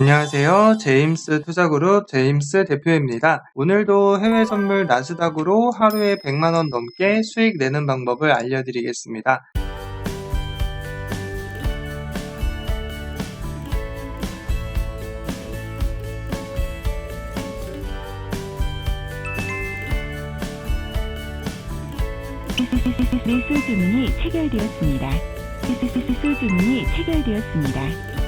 안녕하세요. 제임스 투자그룹 제임스 대표입니다. 오늘도 해외 선물 나스닥으로 하루에 100만원 넘게 수익 내는 방법을 알려드리겠습니다. 매수 주문이 체결되었습니다. 매수 주문이 체결되었습니다.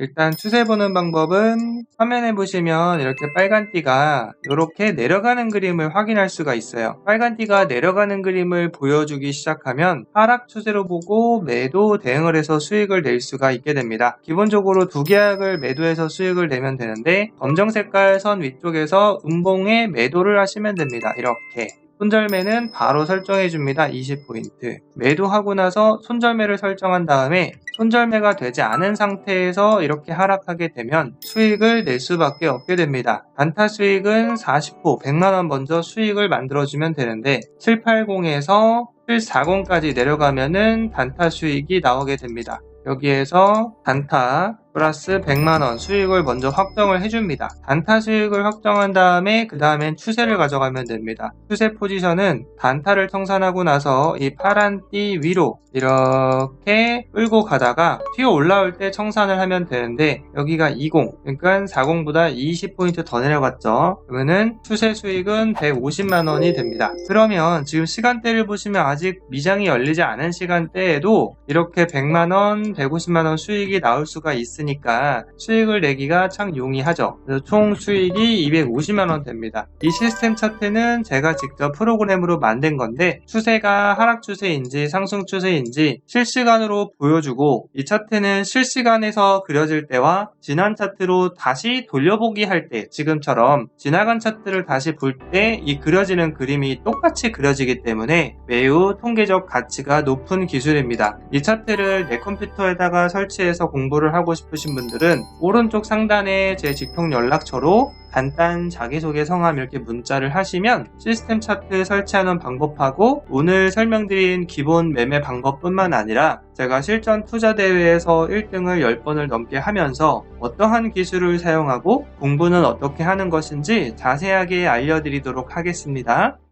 일단 추세 보는 방법은 화면에 보시면 이렇게 빨간 띠가 이렇게 내려가는 그림을 확인할 수가 있어요. 빨간 띠가 내려가는 그림을 보여주기 시작하면 하락 추세로 보고 매도 대응을 해서 수익을 낼 수가 있게 됩니다. 기본적으로 두 계약을 매도해서 수익을 내면 되는데 검정 색깔 선 위쪽에서 음봉에 매도를 하시면 됩니다. 이렇게. 손절매는 바로 설정해 줍니다. 20포인트. 매도하고 나서 손절매를 설정한 다음에 손절매가 되지 않은 상태에서 이렇게 하락하게 되면 수익을 낼 수밖에 없게 됩니다. 단타 수익은 40호, 100만원 먼저 수익을 만들어주면 되는데 780에서 740까지 내려가면은 단타 수익이 나오게 됩니다. 여기에서 단타 플러스 100만원 수익을 먼저 확정을 해줍니다. 단타 수익을 확정한 다음에 그 다음엔 추세를 가져가면 됩니다. 추세 포지션은 단타를 청산하고 나서 이 파란 띠 위로 이렇게 끌고 가다가 튀어 올라올 때 청산을 하면 되는데 여기가 20 그러니까 40보다 20포인트 더 내려갔죠. 그러면은 추세 수익은 150만원이 됩니다. 그러면 지금 시간대를 보시면 아직 미장이 열리지 않은 시간대에도 이렇게 100만원, 150만원 수익이 나올 수가 있 으니까 수익을 내기가 참 용이하죠. 그래서 총 수익이 250만원 됩니다. 이 시스템 차트는 제가 직접 프로그램으로 만든 건데 추세가 하락 추세인지 상승 추세인지 실시간으로 보여주고 이 차트는 실시간에서 그려질 때와 지난 차트로 다시 돌려보기 할 때 지금처럼 지나간 차트를 다시 볼 때 이 그려지는 그림이 똑같이 그려지기 때문에 매우 통계적 가치가 높은 기술입니다. 이 차트를 내 컴퓨터에다가 설치해서 공부를 하고 싶으신 분들은 오른쪽 상단에 제 직통 연락처로 간단 자기소개 성함 이렇게 문자를 하시면 시스템 차트 설치하는 방법하고 오늘 설명드린 기본 매매 방법뿐만 아니라 제가 실전 투자 대회에서 1등을 10번을 넘게 하면서 어떠한 기술을 사용하고 공부는 어떻게 하는 것인지 자세하게 알려드리도록 하겠습니다.